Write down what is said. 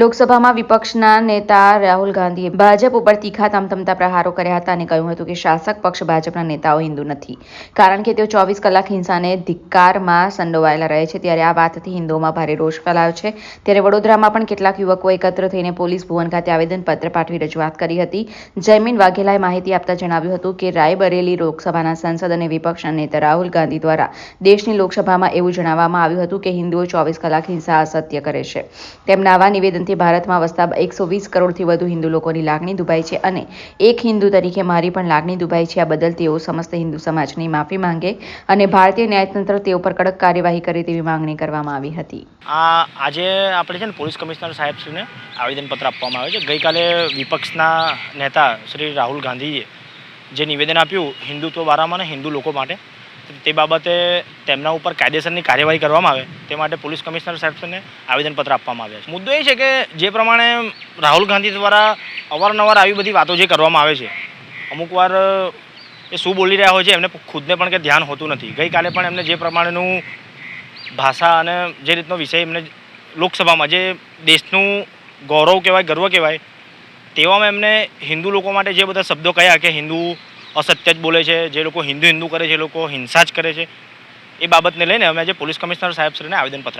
લોકસભામાં વિપક્ષના નેતા રાહુલ ગાંધીએ ભાજપ ઉપર તીખા તમતમતા પ્રહારો કર્યા હતા અને કહ્યું હતું કે શાસક પક્ષ ભાજપના નેતાઓ હિન્દુ નથી. કારણ કે તેઓ ચોવીસ કલાક હિંસાને ધિક્કારમાં સંડોવાયેલા રહે છે. ત્યારે આ વાતથી હિન્દુઓમાં ભારે રોષ ફેલાયો છે. ત્યારે વડોદરામાં પણ કેટલાક યુવકો એકત્ર થઈને પોલીસ ભુવન ખાતે આવેદનપત્ર પાઠવી રજૂઆત કરી હતી. જયમીન વાઘેલાએ માહિતી આપતા જણાવ્યું હતું કે રાયબરેલી લોકસભાના સાંસદ અને વિપક્ષના નેતા રાહુલ ગાંધી દ્વારા દેશની લોકસભામાં એવું જણાવવામાં આવ્યું હતું કે હિન્દુઓ ચોવીસ કલાક હિંસા અસત્ય કરે છે. તેમના આવા નિવેદનથી ભારતમાં વસતા એકસો વીસ કરોડથી વધુ હિન્દુ લોકોની લાગણી દુભાઈ છે અને એક હિન્દુ તરીકે મારી પણ લાગણી દુભાઈ છે. આ બદલ તેઓ સમસ્ત હિન્દુ સમાજની માફી માંગે અને ભારતીય ન્યાયતંત્ર તેઓ પર કડક કાર્યવાહી કરે તેવી માંગણી કરવામાં આવી હતી. આ આજે આપણે છે ને પોલીસ કમિશનર સાહેબશ્રીને આવેદનપત્ર આપવામાં આવે છે. ગઈકાલે વિપક્ષના નેતા શ્રી રાહુલ ગાંધીએ જે નિવેદન આપ્યું, હિન્દુત્વ વારામાં ને હિન્દુ લોકો માટે તે બાબતે તેમના ઉપર કાયદેસરની કાર્યવાહી કરવામાં આવે, તે માટે પોલીસ કમિશનર સાહેબને આવેદનપત્ર આપવામાં આવ્યા છે. મુદ્દો એ છે કે જે પ્રમાણે રાહુલ ગાંધી દ્વારા અવારનવાર આવી બધી વાતો જે કરવામાં આવે છે, અમુક વાર એ શું બોલી રહ્યા હોય છે એમને ખુદને પણ કે ધ્યાન હોતું નથી. ગઈકાલે પણ એમને જે પ્રમાણેનું ભાષા અને જે રીતનો વિષય એમને લોકસભામાં જે દેશનું ગૌરવ કહેવાય, ગર્વ કહેવાય, તેવામાં એમને હિન્દુ લોકો માટે જે બધા શબ્દો કહ્યા કે હિન્દુ અસત્ય જ બોલે છે, જે લોકો હિન્દુ હિન્દુ કરે છે, એ લોકો હિંસા જ કરે છે. એ બાબતને લઈને અમે આજે પોલીસ કમિશનર સાહેબ શ્રીને આવેદનપત્ર આપ્યું.